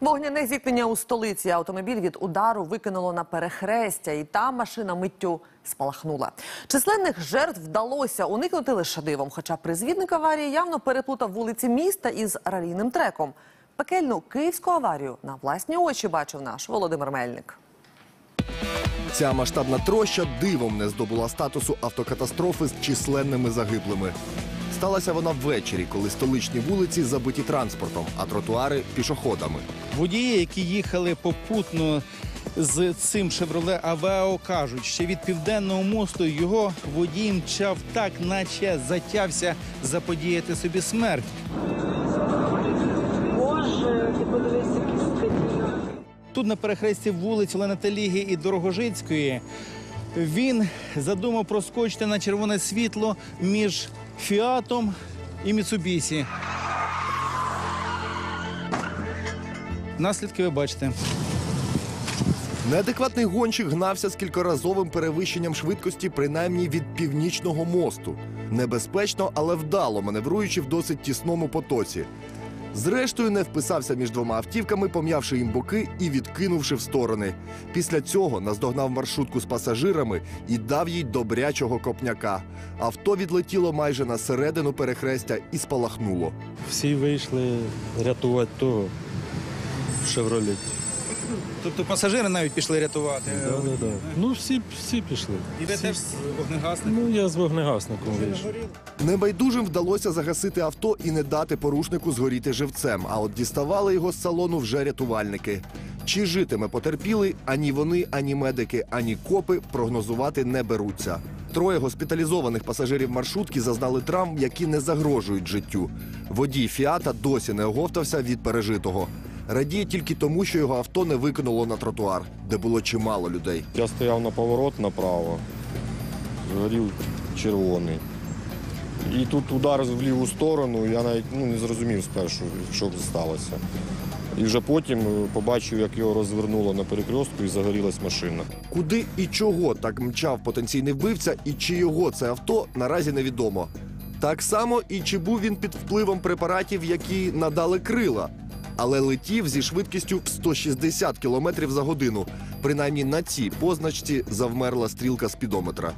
Вогняне зіткнення у столиці. Автомобіль від удару викинуло на перехрестя, і там машина миттю спалахнула. Численних жертв вдалося уникнути лише дивом. Хоча призвідник аварії явно переплутав вулиці міста із ралійним треком. Пекельну київську аварію на власні очі бачив наш Володимир Мельник. Ця масштабна троща дивом не здобула статусу автокатастрофи з численними загиблими. Сталася вона ввечері, коли столичні вулиці забиті транспортом, а тротуари пішоходами. Водії, які їхали попутно з цим «Шевроле Авео», кажуть, що від південного мосту його водій мчав так, наче затявся заподіяти собі смерть. Боже, ти подивися. Тут на перехресті вулиць Олена Таліги і Дорогожицької він задумав проскочити на червоне світло між Фіатом і Міцубісі. Наслідки ви бачите. Неадекватний гонщик гнався з кількоразовим перевищенням швидкості, принаймні від північного мосту. Небезпечно, але вдало маневруючи в досить тісному потоці. Зрештою, не вписався між двома автівками, пом'явши їм боки і відкинувши в сторони. Після цього наздогнав маршрутку з пасажирами і дав їй добрячого копняка. Авто відлетіло майже на середину перехрестя і спалахнуло. Всі вийшли рятувати того шевролет. Тобто пасажири навіть пішли рятувати. Да, да, да. Ну, всі, всі пішли. І ви теж з вогнегасником? Ну, я з вогнегасником вийшов. Небайдужим вдалося загасити авто і не дати порушнику згоріти живцем. А от діставали його з салону вже рятувальники. Чи житиме потерпілий, ані вони, ані медики, ані копи прогнозувати не беруться. Троє госпіталізованих пасажирів маршрутки зазнали травм, які не загрожують життю. Водій Фіата досі не оговтався від пережитого. Радіє тільки тому, що його авто не викинуло на тротуар, де було чимало людей. Я стояв на поворот направо, горів червоний. І тут удар в ліву сторону, я навіть ну, не зрозумів спершу, що сталося. І вже потім е, побачив, як його розвернуло на перекрестку і загорілась машина. Куди і чого так мчав потенційний вбивця, і чи його це авто наразі невідомо. Так само і чи був він під впливом препаратів, які надали крила, але летів зі швидкістю в 160 км за годину. Принаймні на цій позначці завмерла стрілка спідометра.